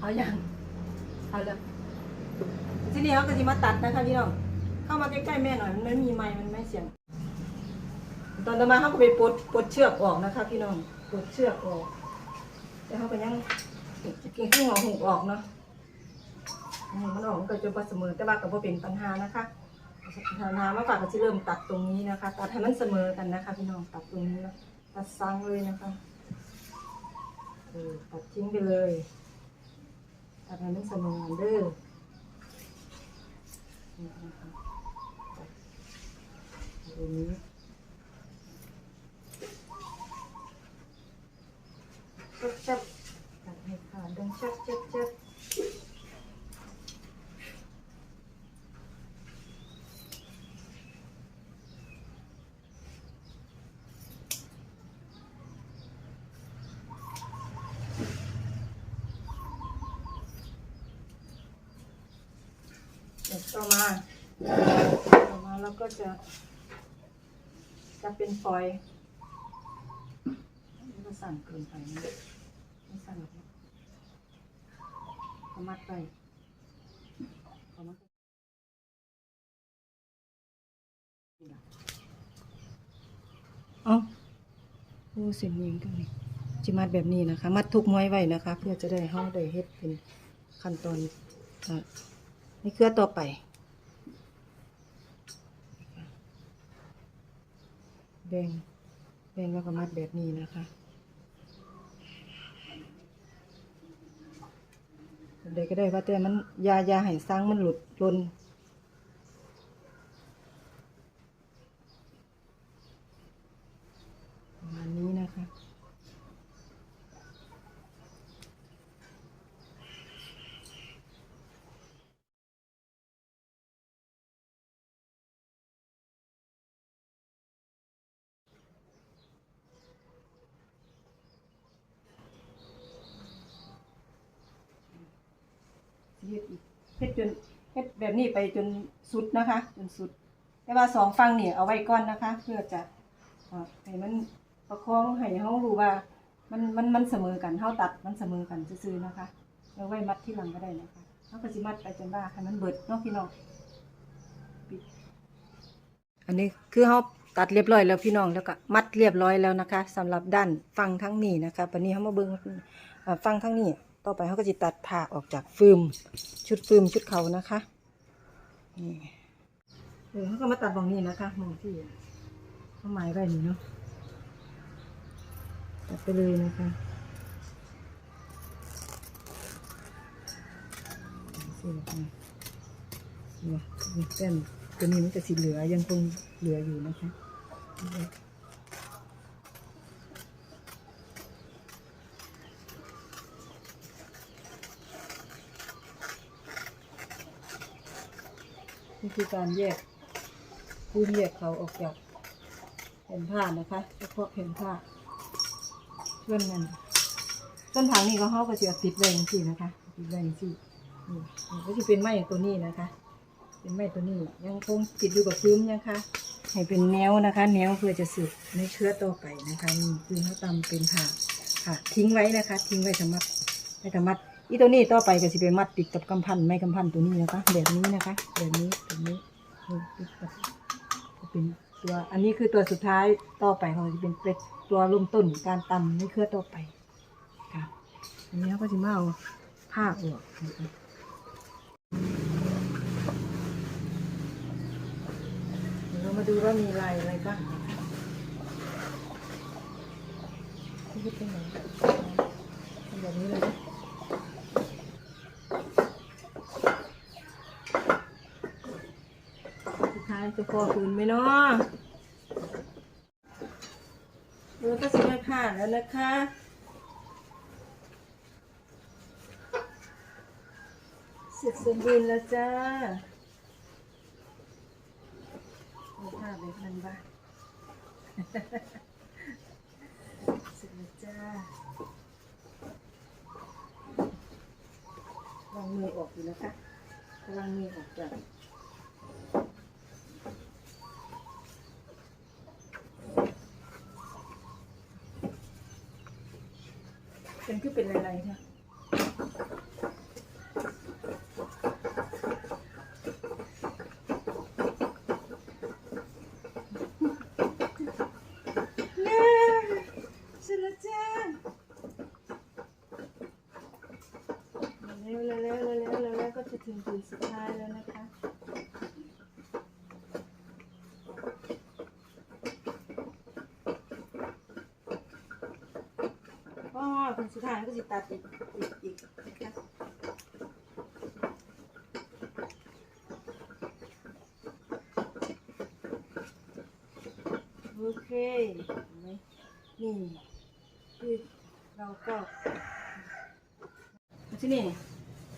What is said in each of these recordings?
เอาอย่างเอาเลยทีนี้เขาก็จะมาตัดนะคะพี่น้อง เข้ามาใกล้ๆแม่หน่อย มันไม่มีไม้มันไม่เสียง ตอนต่อมาเขาก็ไปปลดปลดเชือกออกนะคะ พี่น้องปลดเชือกออกแต่เขาก็ยังกินข้หัวหูออกเนาะมันออกมันก็จะบ่เสมอแต่ว่าก็บ่เป็นปัญหานะคะปัญหามาฝากก็จะเริ่มตัดตรงนี้นะคะ ตัดให้มันเสมอกันนะคะ พี่น้องตัดตรงนี้นะตัดซังเลยนะคะเออตัดทิ้งไปเลย ตัดให้มันเสมอกันเด้อนี่นนี้ชับชับตัดให้ขาดดังชับชับชับเดี๋ยว ต่อมาต่อมาเราก็จะ จะเป็นฟอยนี่ก็สั่นเกินไปนะไม่สั่นหรอกนะเอามัดไปเอามัดไปเอาโอ้เสียงยิงกันนี่จิมัดแบบนี้นะคะ มัดทุกม้อยไว้นะคะ เพื่อจะได้ห้องได้เฮ็ดเป็นขั้นตอนอะนี่เครือต่อไป แบ่งแบ่งแล้วก็มัดแบบนี้นะคะแบบใดก็ได้ว่าแต่มันยายาให้สร้างมันหลุดลนประมาณนี้นะคะ เฮ็ดอีกเฮ็ดจนเฮ็ดแบบนี้ไปจนสุดนะคะ จนสุด แต่ว่าสองฟังเนี่ยเอาไว้ก่อนนะคะ เพื่อจะให้มันประคองให้เฮารู้ว่า มันมันมันเสมอกันเฮาตัดมันเสมอกันซื่อๆนะคะเอาไว้มัดที่หลังก็ได้นะคะเฮาก็สิมัดไปจนว่าให้มันเบิดเนาะพี่น้องอันนี้คือเฮาตัดเรียบร้อยแล้วพี่น้องแล้วก็มัดเรียบร้อยแล้วนะคะสำหรับด้านฟังทั้งนี้นะคะวันนี้เฮามาเบิ่งฟังทั้งนี้ ต่อไปเขาก็จะตัดผ่าออกจากฟืมชุดฟืมชุดเขานะคะนี่เออเขาก็มาตัดตรงนี้นะคะมองที่เขาหมายไว้นี่เนาะตัดไปเลยนะคะสินะคะเนี่ยนี่เส้นตัวนี้มันจะสีเหลือยังคงเหลืออยู่นะคะ นี่คือการแยกพื้นแยกเขาออกจากแผ่นผ้านะคะเฉพาะแผ่นผ้าเพื่อนมันต้นทางนี้ก็เขาก็จะติดไว้อย่างที่นะคะติดไว้อย่างที่นี่ก็จะเป็นไม้ตัวนี้นะคะ เป็นไม้ตัวนี้ยังคงติดอยู่กับพื้นนะคะให้เป็นแนวนะคะ แนวเพื่อจะสืบในเชื้อต่อไปนะคะนี่คือเขาตำเป็นผ่าค่ะทิ้งไว้นะคะ ทิ้งไว้สำหรับไว้สำหรับ อีตัวนี้ต่อไปก็จะเป็นมัดติดกับกำพันไม้กำพันตัวนี้นะคะแบบนี้นะคะแบบนี้แบบนี้นี่ติดกับจะเป็นตัวอันนี้คือตัวสุดท้ายต่อไปของเราจะเป็นเป็ดตัวเริ่มต้นการตำในเครือต่อไปค่ะอันนี้เขาก็จะมาเอาผ้าออกเดี๋ยวเรามาดูว่ามีลายอะไรบ้างนะคะนี่เป็นไหนเป็นแบบนี้เลยนะ สุดท้าย จะพอคืนไหมเนาะเรือก็สิได้ผ่านแล้วนะคะเสร็จสมบูรณ์แล้วจ้าเอาผ้าไปพันบ้างเสร็จแล้วจ้าลองมือออกอยู่นะคะกำลังมือออกจา เป็นคือเป็นอะไรคะถึงจุดสุด ก็คืนสุดท้ายก็จะตัดอีกอีกอีกนะคะโอเคเห็นไหมนี่คือเราก็ที่นี่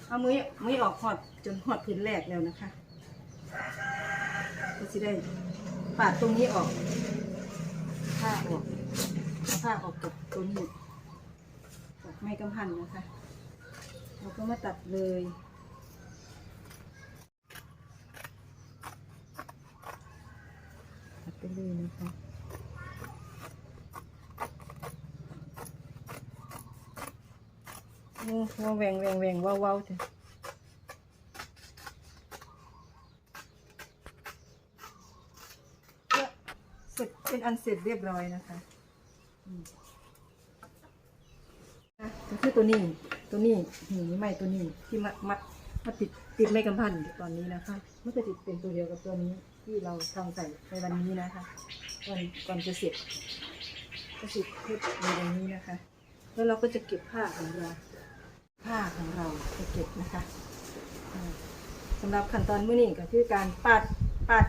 เอามือมือออกหอดจนหอดพื้นแรกแล้วนะคะก็จะได้ปาดตรงนี้ออกผ้าออกผ้าออกกับตัวนี้ ไม้กำพันนะคะ เราก็มาตัดเลย ตัดไปเลยนะคะว้าวแหวงแหวงแหวงว้าวว้าวเถอะเสร็จเป็นอันเสร็จเรียบร้อยนะคะอืมอะก็คือ ตัวนี้ ตัวนี้นี่ไม้ตัวนี้ที่มามามาติดติดไม้กำพันตอนนี้นะคะมันจะติดเป็นตัวเดียวกับตัวนี้ที่เราทำใส่ในวันนี้นะคะก่อนก่อนจะเสร็จก็สิเพชรในตรงนี้นะคะ แล้วเราก็จะเก็บผ้าของเรา ผ้าของเราจะเก็บนะคะอ่าสำหรับขั้นตอนเมื้อนี้ก็คือการปัดปัด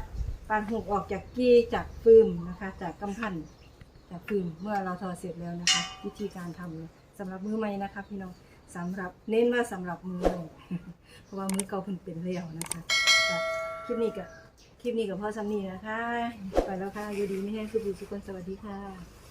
ปัดหุบออกจากกี้จากฟืมนะคะ จากกำพันจากฟืมเมื่อเราทอเสร็จแล้วนะคะ วิธีการทำเลย สำหรับมือใหม่นะคะ พี่น้องสำหรับเน้นว่าสำหรับมือใหม่เพราะว่ามือเก่าเพิ่นเป็นแล้วนะคะคลิปนี้กับคลิปนี้กับพ่อซัมนี่นะคะ ไปแล้วค่ะ อยู่ดีไม่แห้งคือบุญสุกคนสวัสดีค่ะ